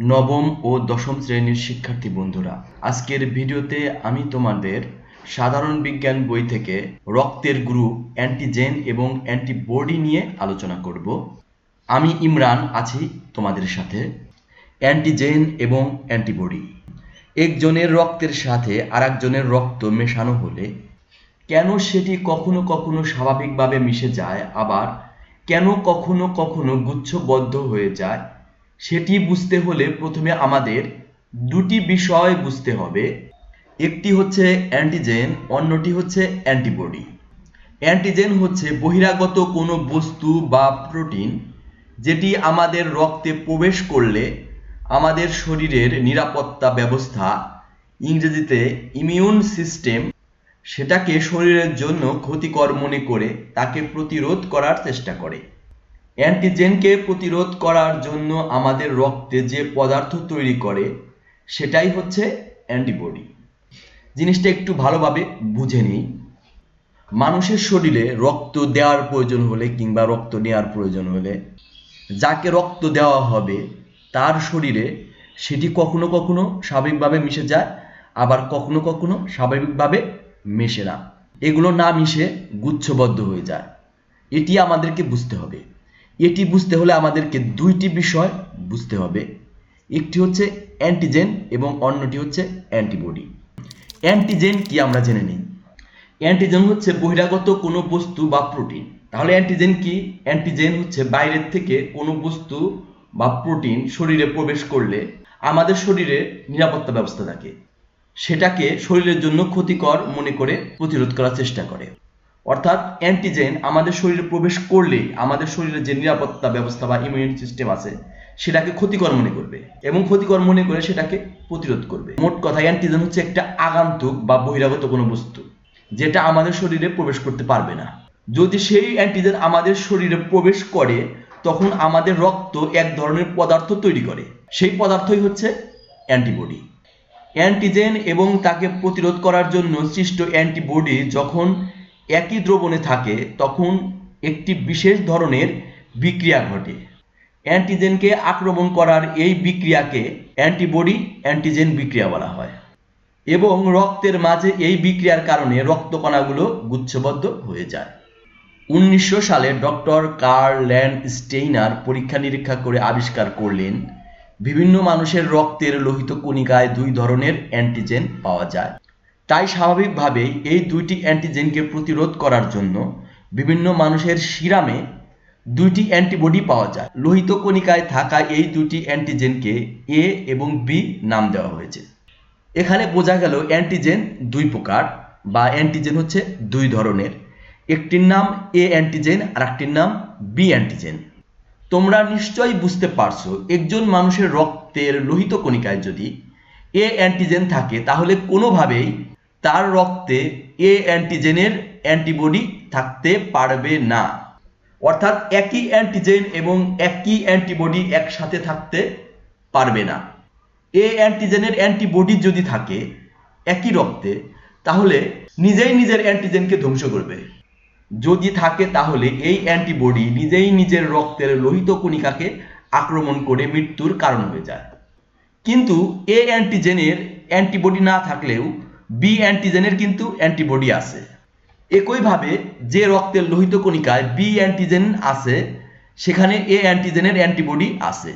নবম ও দশম শ্রেণির শিক্ষার্থী বন্ধুরা, আজকের ভিডিওতে আমি তোমাদের সাধারণ বিজ্ঞান বই থেকে রক্তের গ্রুপ অ্যান্টিজেন এবং অ্যান্টিবডি নিয়ে আলোচনা করব। আমি ইমরান আছি তোমাদের সাথে অ্যান্টিজেন এবং অ্যান্টিবডি একজনের রক্তের সাথে আরেকজনের রক্ত মেশানো হলে কেন সেটি কখনো কখনো স্বাভাবিকভাবে মিশে যায়, আবার কেন কখনো কখনো গুচ্ছবদ্ধ হয়ে যায় সেটি বুঝতে হলে প্রথমে আমাদের দুটি বিষয় বুঝতে হবে। একটি হচ্ছে অ্যান্টিজেন অন্যটি হচ্ছে অ্যান্টিবডি অ্যান্টিজেন হচ্ছে বহিরাগত কোনো বস্তু বা প্রোটিন যেটি আমাদের রক্তে প্রবেশ করলে আমাদের শরীরের নিরাপত্তা ব্যবস্থা, ইংরেজিতে ইমিউন সিস্টেম সেটাকে শরীরের জন্য ক্ষতিকর মনে করে তাকে প্রতিরোধ করার চেষ্টা করে। অ্যান্টিজেনকে প্রতিরোধ করার জন্য আমাদের রক্তে যে পদার্থ তৈরি করে, সেটাই হচ্ছে অ্যান্টিবডি। জিনিসটা একটু ভালোভাবে বুঝে নিই। মানুষের শরীরে রক্ত দেওয়ার প্রয়োজন হলে কিংবা রক্ত নেওয়ার প্রয়োজন হলে, যাকে রক্ত দেওয়া হবে, তার শরীরে সেটি কখনো কখনো স্বাভাবিকভাবে মিশে যায়, আবার কখনো কখনো স্বাভাবিকভাবে মেশে না। এগুলো না মিশে গুচ্ছবদ্ধ হয়ে যায়। এটি আমাদেরকে বুঝতে হবে। এটি বুঝতে হলে আমাদেরকে দুইটি বিষয় বুঝতে হবে। একটি হচ্ছে অ্যান্টিজেন এবং অন্যটি হচ্ছে অ্যান্টিবডি অ্যান্টিজেন কি আমরা জেনে নিই। অ্যান্টিজেন হচ্ছে বহিরাগত কোনো বস্তু বা প্রোটিন তাহলে অ্যান্টিজেন কি? অ্যান্টিজেন হচ্ছে বাইরের থেকে কোনো বস্তু বা প্রোটিন শরীরে প্রবেশ করলে আমাদের শরীরে নিরাপত্তা ব্যবস্থা থাকে। সেটাকে শরীরের জন্য ক্ষতিকর মনে করে প্রতিরোধ করার চেষ্টা করে। অর্থাৎ অ্যান্টিজেন আমাদের শরীরে প্রবেশ করলেই আমাদের শরীরে যে নিরাপত্তা ব্যবস্থা বা ইমিউন সিস্টেম আছে, সেটাকে ক্ষতিকর মনে করবে এবং ক্ষতিকর মনে করে সেটাকে প্রতিরোধ করবে। মোট কথা অ্যান্টিজেন হচ্ছে একটা আগান্তুক বা বহিরাগত কোনো বস্তু, যেটা আমাদের শরীরে প্রবেশ করতে পারবে না। যদি সেই অ্যান্টিজেন আমাদের শরীরে প্রবেশ করে, তখন আমাদের রক্ত এক ধরনের পদার্থ তৈরি করে। সেই পদার্থই হচ্ছে অ্যান্টিবডি অ্যান্টিজেন এবং তাকে প্রতিরোধ করার জন্য সৃষ্ট অ্যান্টিবডি যখন একই দ্রবণে থাকে, তখন একটি বিশেষ ধরনের বিক্রিয়া ঘটে। অ্যান্টিজেনকে আক্রমণ করার এই বিক্রিয়াকে অ্যান্টিবডি অ্যান্টিজেন বিক্রিয়া বলা হয় এবং রক্তের মাঝে এই বিক্রিয়ার কারণে রক্তকণাগুলো গুচ্ছবদ্ধ হয়ে যায়। উনিশশো সালে ডক্টর কার্ল ল্যান্ড স্টেইনার পরীক্ষা নিরীক্ষা করে আবিষ্কার করলেন, বিভিন্ন মানুষের রক্তের লোহিত কণিকায় দুই ধরনের অ্যান্টিজেন পাওয়া যায়। তাই স্বাভাবিকভাবেই এই দুইটি অ্যান্টিজেনকে প্রতিরোধ করার জন্য বিভিন্ন মানুষের শিরামে দুইটি অ্যান্টিবডি পাওয়া যায়। লোহিত কণিকায় থাকা এই দুটি অ্যান্টিজেনকে এ এবং বি নাম দেওয়া হয়েছে। এখানে বোঝা গেল অ্যান্টিজেন দুই প্রকার বা অ্যান্টিজেন হচ্ছে দুই ধরনের। একটির নাম এ অ্যান্টিজেন আর একটির নাম বি অ্যান্টিজেন তোমরা নিশ্চয়ই বুঝতে পারছ, একজন মানুষের রক্তের লোহিত কণিকায় যদি এ অ্যান্টিজেন থাকে, তাহলে কোনোভাবেই তার রক্তে এ অ্যান্টিজেনের অ্যান্টিবডি থাকতে পারবে না। অর্থাৎ একই অ্যান্টিজেন এবং একই অ্যান্টিবডি একসাথে থাকতে পারবে না। এ অ্যান্টিজেনের অ্যান্টিবডি যদি থাকে একই রক্তে, তাহলে নিজেই নিজের অ্যান্টিজেনকে ধ্বংস করবে। যদি থাকে, তাহলে এই অ্যান্টিবডি নিজেই নিজের রক্তের লোহিত কণিকাকে আক্রমণ করে মৃত্যুর কারণ হয়ে যায়। কিন্তু এ অ্যান্টিজেনের অ্যান্টিবডি না থাকলেও বি অ্যান্টিজেনের কিন্তু অ্যান্টিবডি আছে। একইভাবে যে রক্তের লোহিত কণিকায় বি অ্যান্টিজেন আছে, সেখানে এ অ্যান্টিজেনের অ্যান্টিবডি আছে।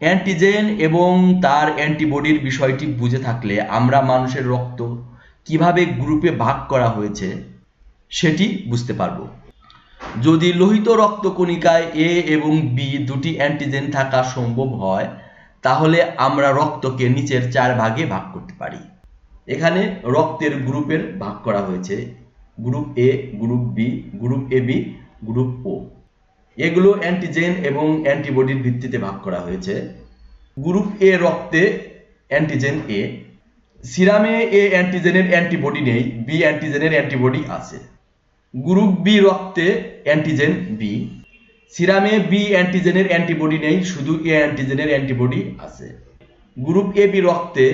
অ্যান্টিজেন এবং তার অ্যান্টিবডির বিষয়টি বুঝে থাকলে আমরা মানুষের রক্ত কীভাবে গ্রুপে ভাগ করা হয়েছে, সেটি বুঝতে পারব। যদি লোহিত রক্তকণিকায় এ এবং বি দুটি অ্যান্টিজেন থাকা সম্ভব হয়, তাহলে আমরা রক্তকে নিচের চার ভাগে ভাগ করতে পারি। এখানে রক্তের গ্রুপের ভাগ করা হয়েছে। Group A group B group A B group O এগুলো অ্যান্টিজেন এবং অ্যান্টিবডির ভিত্তিতে ভাগ করা হয়েছে। গ্রুপ এ রক্তে অ্যান্টিজেন এ সিরামে এ অ্যান্টিজেনের অ্যান্টিবডি নেই বি অ্যান্টিজেনের অ্যান্টিবডি আছে। গ্রুপ বি রক্তে অ্যান্টিজেন বি সিরামে বি অ্যান্টিজেনের অ্যান্টিবডি নেই, শুধু এ অ্যান্টিজেনের অ্যান্টিবডি আছে। গ্রুপ এ বি রক্তে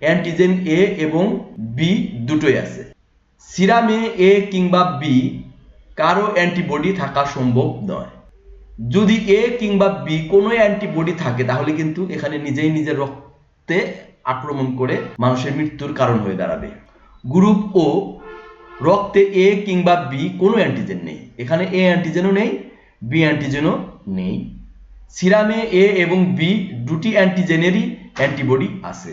অ্যান্টিজেন এ এবং বি দুটোই আছে। সিরামে এ কিংবা বি কারও অ্যান্টিবডি থাকা সম্ভব নয়। যদি এ কিংবা বি কোনো অ্যান্টিবডি থাকে, তাহলে কিন্তু এখানে নিজেই নিজের রক্তে আক্রমণ করে মানুষের মৃত্যুর কারণ হয়ে দাঁড়াবে। গ্রুপ ও রক্তে এ কিংবা বি কোনো অ্যান্টিজেন নেই। এখানে এ অ্যান্টিজেনও নেই বি অ্যান্টিজেনও নেই। সিরামে এ এবং বি দুটি অ্যান্টিজেনেরই অ্যান্টিবডি আছে।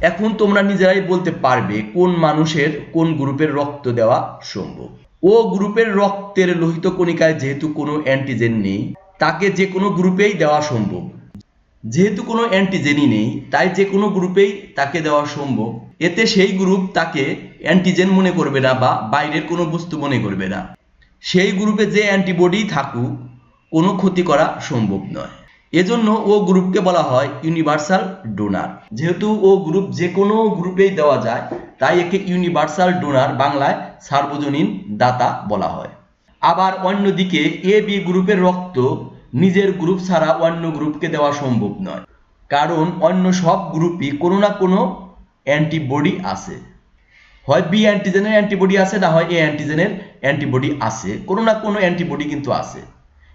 এখন তোমরা নিজেরাই বলতে পারবে কোন মানুষের, কোন গ্রুপের রক্ত দেওয়া সম্ভব। ও গ্রুপের রক্তের লোহিত কণিকায় যেহেতু কোনো অ্যান্টিজেন নেই, তাকে যে কোনো গ্রুপেই দেওয়া সম্ভব। যেহেতু কোনো অ্যান্টিজেনই নেই, তাই যে কোনো গ্রুপেই তাকে দেওয়া সম্ভব। এতে সেই গ্রুপ তাকে অ্যান্টিজেন মনে করবে না বা বাইরের কোনো বস্তু মনে করবে না। সেই গ্রুপে যে অ্যান্টিবডি থাকুক, কোনো ক্ষতি করা সম্ভব নয়। এজন্য ও গ্রুপকে বলা হয় ইউনিভার্সাল ডোনার। যেহেতু ও গ্রুপ যে কোনো গ্রুপেই দেওয়া যায়, তাই একে ইউনিভার্সাল ডোনার বাংলায় সার্বজনীন দাতা বলা হয়। আবার অন্যদিকে এ, বি গ্রুপের রক্ত নিজের গ্রুপ ছাড়া অন্য গ্রুপকে দেওয়া সম্ভব নয়। কারণ অন্য সব গ্রুপই কোনো না কোনো অ্যান্টিবডি আছে। হয় বি অ্যান্টিজেনের অ্যান্টিবডি আছে, না হয় এ অ্যান্টিজেনের অ্যান্টিবডি আছে। কোনো না কোনো অ্যান্টিবডি কিন্তু আছে।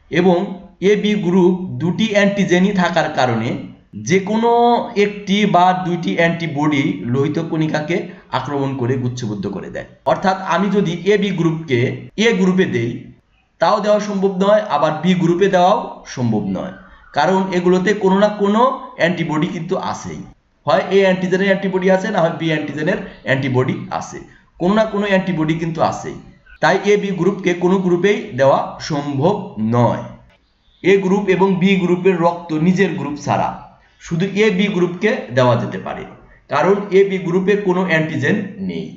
এবং এ বি গ্রুপ দুটি অ্যান্টিজেনই থাকার কারণে যে কোনো একটি বা দুইটি অ্যান্টিবডি লোহিত কণিকাকে আক্রমণ করে গুচ্ছবদ্ধ করে দেয়। অর্থাৎ আমি যদি এ বি গ্রুপকে এ গ্রুপে দেই, তাও দেওয়া সম্ভব নয়, আবার বি গ্রুপে দেওয়াও সম্ভব নয়। কারণ এগুলোতে কোনো না কোনো অ্যান্টিবডি কিন্তু আছেই। হয় এ অ্যান্টিজেনের অ্যান্টিবডি আছে, না হয় বি অ্যান্টিজেনের অ্যান্টিবডি আছে। কোনো না কোনো অ্যান্টিবডি কিন্তু আছেই। তাই এ বি গ্রুপকে কোনো গ্রুপেই দেওয়া সম্ভব নয়। এ গ্রুপ এবং বি গ্রুপের রক্ত নিজের গ্রুপ ছাড়া। শুধু এ বি গ্রুপকে দেওয়া যেতে পারে। কারণ এ বি গ্রুপে কোনো অ্যান্টিজেন নেই।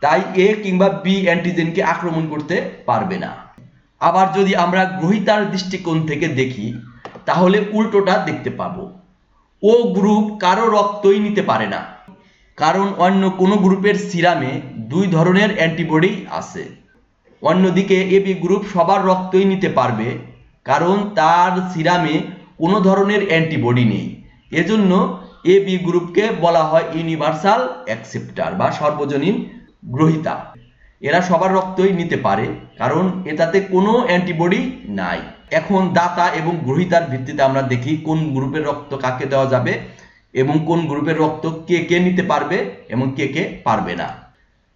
তাই এ কিংবা বি অ্যান্টিজেনকে আক্রমণ করতে পারবে না। আবার যদি আমরা গ্রহিতার দৃষ্টিকোণ থেকে দেখি, তাহলে উল্টোটা দেখতে পাবো। ও গ্রুপ কারও রক্তই নিতে পারে না। কারণ অন্য কোনো গ্রুপের সিরামে দুই ধরনের অ্যান্টিবডি আছে। অন্যদিকে এবি গ্রুপ সবার রক্তই নিতে পারবে কারণ তার সিরামে কোনো ধরনের অ্যান্টিবডি নেই। এজন্য এ বি গ্রুপকে বলা হয় ইউনিভার্সাল অ্যাকসেপ্টার বা সর্বজনীন গ্রহিতা। এরা সবার রক্তই নিতে পারে, কারণ এটাতে কোনো অ্যান্টিবডি নাই। এখন দাতা এবং গ্রহিতার ভিত্তিতে আমরা দেখি কোন গ্রুপের রক্ত কাকে দেওয়া যাবে এবং কোন গ্রুপের রক্ত কে কে নিতে পারবে এবং কে কে পারবে না।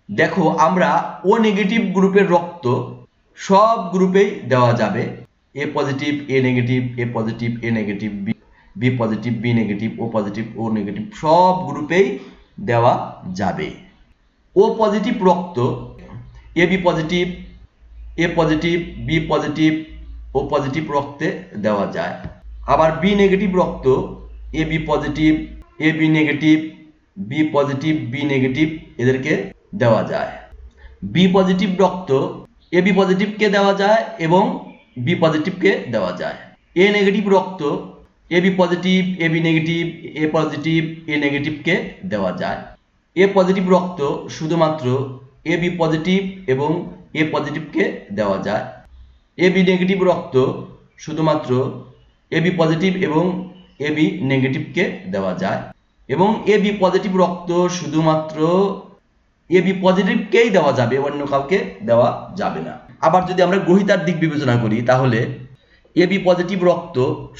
দেখো, আমরা ও নেগেটিভ গ্রুপের রক্ত সব গ্রুপেই দেওয়া যাবে। A positive A negative A positive A negative B B positive B negative O positive O negative সব গ্রুপেই দেওয়া যাবে। ও পজিটিভ রক্ত A B positive A positive B positive O positive রক্তে দেওয়া যায়। আবার বি নেগেটিভ রক্ত A B positive A B negative B positive B negative এদেরকে দেওয়া যায়। বি পজিটিভ রক্ত এ বি পজিটিভকে দেওয়া যায় এবং বি পজিটিভকে দেওয়া যায়। এ নেগেটিভ রক্ত A B positive A B negative A positive A নেগেটিভকে দেওয়া যায়। এ পজিটিভ রক্ত শুধুমাত্র এ বি পজিটিভ এবং এ পজিটিভকে দেওয়া যায়। এ বি নেগেটিভ রক্ত শুধুমাত্র এ বি পজিটিভ এবং এ বি নেগেটিভকে দেওয়া যায়। এবং এ বি পজিটিভ রক্ত শুধুমাত্র এ বি পজিটিভকেই দেওয়া যাবে, অন্য কাউকে দেওয়া যাবে না। আবার যদি আমরা গ্রহিতার দিক বিবেচনা করি, তাহলে এ বি পজিটিভ রক্ত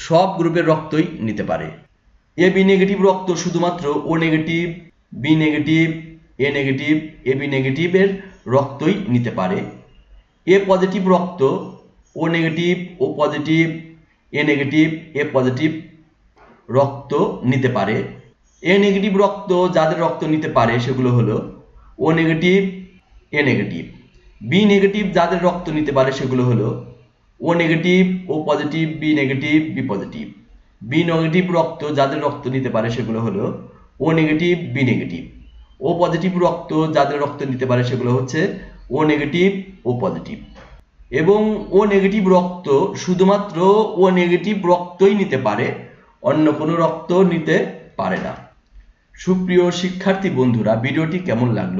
সব গ্রুপের রক্তই নিতে পারে। এ বি নেগেটিভ রক্ত শুধুমাত্র O negative B negative A negative A B নেগেটিভের রক্তই নিতে পারে। এ পজিটিভ রক্ত O negative O positive A negative A positive রক্ত নিতে পারে। এ নেগেটিভ রক্ত যাদের রক্ত নিতে পারে সেগুলো হলো O negative A negative B negative যাদের রক্ত নিতে পারে সেগুলো হলো O negative O positive B negative B positive B negative রক্ত যাদের রক্ত নিতে পারে সেগুলো হলো O negative B negative O positive রক্ত যাদের রক্ত নিতে পারে সেগুলো হচ্ছে ও নেগেটিভ ও পজিটিভ এবং ও নেগেটিভ রক্ত শুধুমাত্র ও নেগেটিভ রক্তই নিতে পারে, অন্য কোনো রক্ত নিতে পারে না। সুপ্রিয় শিক্ষার্থী বন্ধুরা, ভিডিওটি কেমন লাগল?